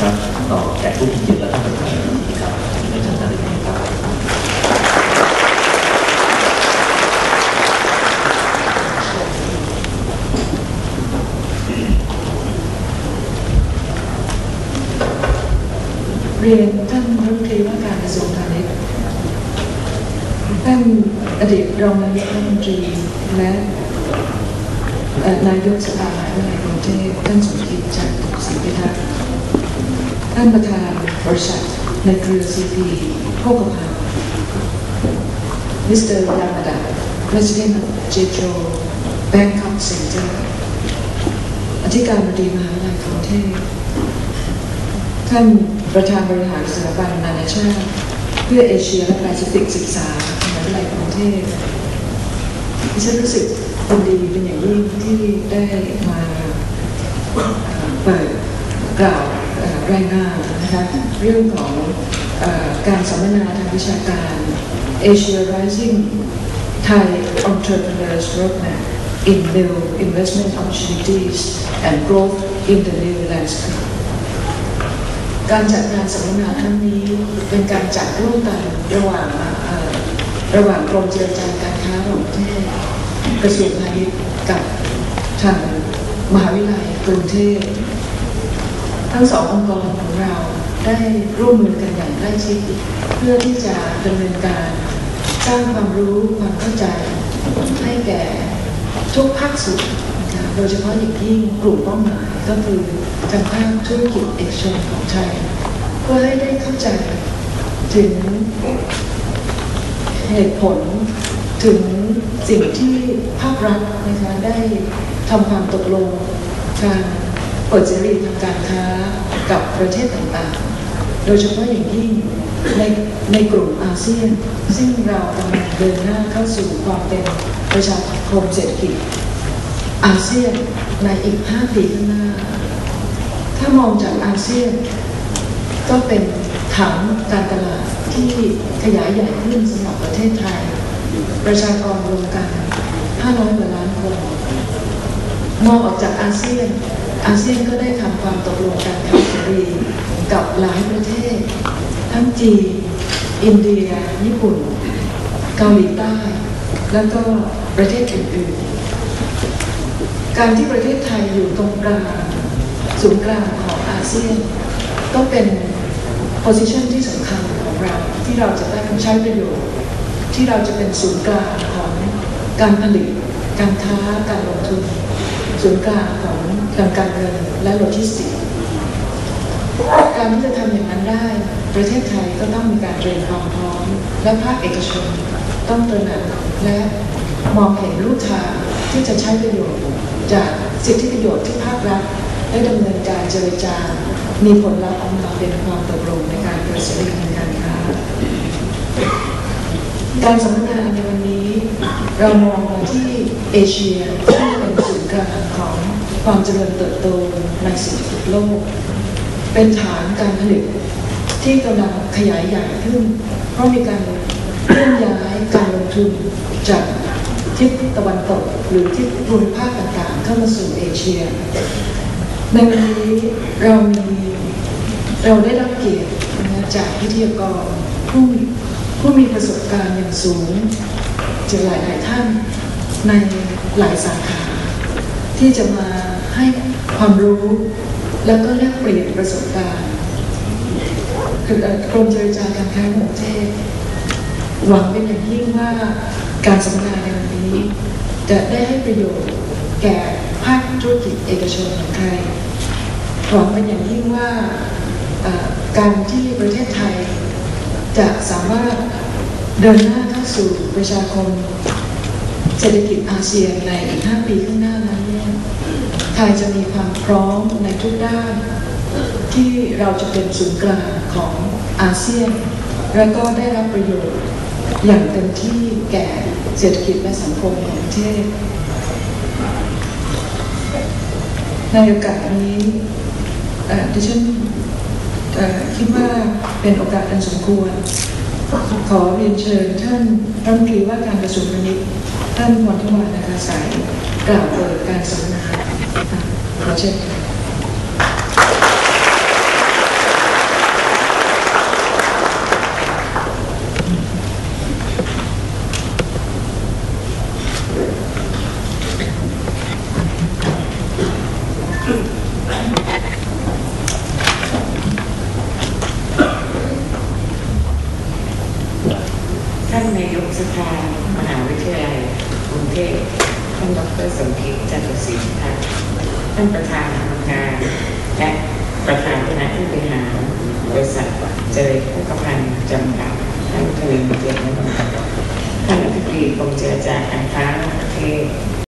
ครับต่อแขกผู้มีเกียรติและท่านประธานครับในชั้นการเรียนครับเรียนท่านรัฐมนตรีว่าการกระทรวงพาณิชย์ท่านอดีตรองนายกรัฐมนตรีและนายกสภามหาวิทยาลัยกรุงเทพท่านสมคิดจากศรีพิทักษ์ ท่านประธานบริษัทในเครือซีพีโภคภัณฑ์มิสเตอร์ยามาดา President of Jetro Bangkok Center อธิการบดีมหาวิทยาลัยกรุงเทพท่านประธานบริหารสถาบันนานาชาติ เพื่อเอเชียและแปซิฟิกศึกษามหาวิทยาลัยกรุงเทพดิฉันรู้สึกยินดีเป็นอย่างยิ่งที่ได้มาเปิดกล่าว รายงานนะคะเรื่องของอการสัมมนาทางวิชาการ Asia Rising Thai Entrepreneurs Roadmap in New Investment Opportunities and Growth in the New Landscape การจัดงานสัมมนาครั้งนี้เป็นการจัดร่วมกันระหว่างระหว่างกรมเจรจาการค้าระหว่างประเทศกระทรวงพาณิชย์กับทางมหาวิทยาลัยกรุงเทพ ทั้งสององค์กรของเราได้ร่วมมือกันอย่างใกล้ชิดเพื่อที่จะดำเนินการสร้างความรู้ความเข้าใจ ให้แก่ทุกภาคส่วนโดยเฉพาะอย่างยิ่งกลุ่มเป้าหมายก็คือทางภาคธุรกิจเอกชนของไทยเพื่อให้ได้เข้าใจถึงเหตุผลถึงสิ่งที่ภาครัฐนะคะได้ทำความตกลงการ เปิดเสรีทางการค้ากับประเทศต่างๆ โดยเฉพาะอย่างยิ่งในในกลุ่มอาเซียน ซึ่งเรากำลังเดินหน้าเข้าสู่ความเป็นประชาคมเศรษฐกิจ อาเซียนในอีก 5 ปีข้างหน้า ถ้ามองจากอาเซียน ก็เป็นฐานการตลาดที่ขยายใหญ่ขึ้นสำหรับประเทศไทย ประชากรรวมกัน 500กว่าล้านคน มองออกจากอาเซียน อาเซียนก็ได้ทำความตกลงการค้าเสรีกับหลายประเทศ ทั้งจีน อินเดีย ญี่ปุ่น เกาหลีใต้ แล้วก็ประเทศอื่นๆ การที่ประเทศไทยอยู่ตรงกลางศูนย์กลางของอาเซียน ก็เป็น position ที่สำคัญของเรา ที่เราจะได้ใช้ประโยชน์ ที่เราจะเป็นศูนย์กลางของการผลิต การค้า การลงทุน ศูนย์กลางของการการเงินและโลจิสติกส์การที่จะทำอย่างนั้นได้ ประเทศไทยก็ต้องมีการเตรียมความพร้อม และภาคเอกชนต้องตระหนักและมองเห็นรูทางที่จะใช้ประโยชน์ จากสิทธิประโยชน์ที่ภาครัฐได้ดำเนินการเจรจา มีผลลัพธ์ออกมาเป็นความตกลงในการเปิดเสรีทางการค้า การสัมมนาในวันนี้เรามองมาที่เอเชียที่ ศูนย์กลางของความเจริญเติบโตในเศรษฐกิจโลก เป็นฐานการผลิตที่กำลังขยายใหญ่ขึ้น เพราะมีการเคลื่อนย้ายการลงทุนจากทิศตะวันตกหรือทิศภูมิภาคต่างๆ เข้ามาสู่เอเชีย ในวันนี้เรามีเราได้รับเกียรติจากวิทยากรผู้ผู้มีประสบการณ์อย่างสูงจากหลายหลายๆท่านในหลายสาขา ที่จะมาให้ความรู้ แล้วก็แลกเปลี่ยนประสบการณ์คือกรมเจรจาการค้าของประเทศหวังเป็นอย่างยิ่งว่าการสัมมนาในวันนี้ จะได้ให้ประโยชน์แก่ภาคธุรกิจเอกชนของไทยหวังเป็นอย่างยิ่งว่าการที่ประเทศไทย จะสามารถเดินหน้าเข้าสู่ประชาคมเศรษฐกิจอาเซียนในอีก 5 ปีข้างหน้า ทยจะมีความพร้อมในทุกด้าน ที่เราจะเป็นศูนย์กลางของอาเซียน และก็ได้รับประโยชน์อย่างเต็มที่แก่เศรษฐกิจและสังคมของประเทศ ในโอกาสนี้เอ่อดิฉันคิดว่าเป็นโอกาสอันสมควร ขอเรียนเชิญท่านรัฐมนตรีว่าการกระทรวงพาณิชย์ท่านวันทวานาคาสายกล่าวเปิดการสัมมนา ขอเชิญมหาวิทยาลัยกรุงเทพท่านดรสมคิดจันทศรีค่ะ ท่านประธานกรรมการและประธานคณะผู้บริหารบริษัทเจริญพุกพันธ์จำกัดท่านเทวินเกียรตินนท์ท่านอธิบดีกรมเจรจาการค้าระหว่างประเทศ